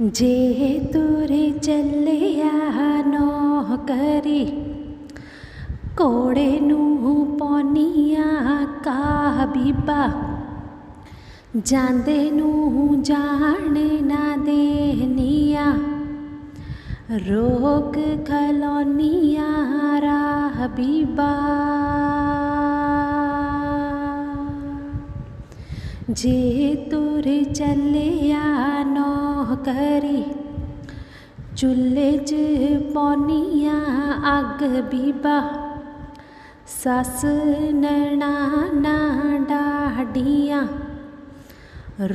ਜੇ ਤੁਰ ਚੱਲਿਆ ਨੋਹ ਕਰੀ, ਕੋੜੇ ਨੂੰ ਪੌਨੀਆਂ ਕਾ ਬੀਬਾ। ਜਾਂਦੇ ਨੂੰ ਜਾਣ ਨਾ ਦੇਨੀਆਂ, ਰੋਕ ਖਲੋਨੀਆਂ ਰਾਹ ਬੀਬਾ। ਜੇ ਤੁਰ ਚੱਲਿਆ ਨੋਹ ਕਰੀ। ਚੁੱਲ੍ਹੇ 'ਚ ਪੌਨੀਆਂ ਅੱਗ ਬੀਬਾ। ਸੱਸ ਨਣਾਨਾ ਡਾਡੀਆਂ।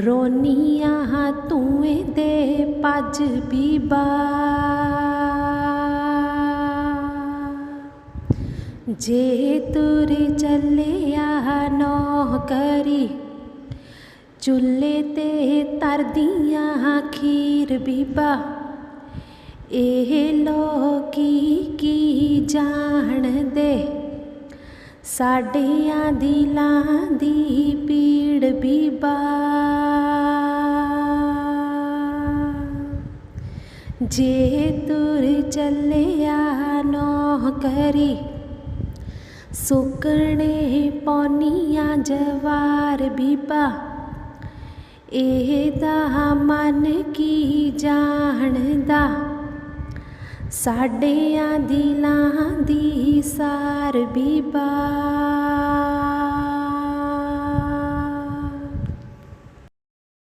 ਰੋਨੀਆਂ ਤੂੰ ਦੇ ਪੱਜ ਬੀਬਾ। ਜੇ ਤੁਰ ਚੱਲਿਆ ਨੋਹ ਕਰੀ ਚੁੱਲ੍ਹੇ ਤੇ ਤਰਦੀਆਂ ਖੀਰ ਬੀਬਾ। ਇਹ ਲੋਕੀ ਕੀ ਜਾਣਦੇ? ਸਾਡਿਆਂ ਦਿਲਾਂ ਦੀ ਪੀੜ ਬੀਬਾ। ਜੇ ਤੁਰ ਚੱਲਿਆ ਨੋਹ ਕਰੀ ਸੁੱਕਣੇ ਪੌਨੀਆਂ ਜਵਾਰ ਬੀਬਾ। ਇਹ ਦਾ ਮਨ ਕੀ ਜਾਣਦਾ? ਸਾਡਿਆਂ ਦਿਲਾਂ ਦੀ ਸਾਰ ਬੀਬਾ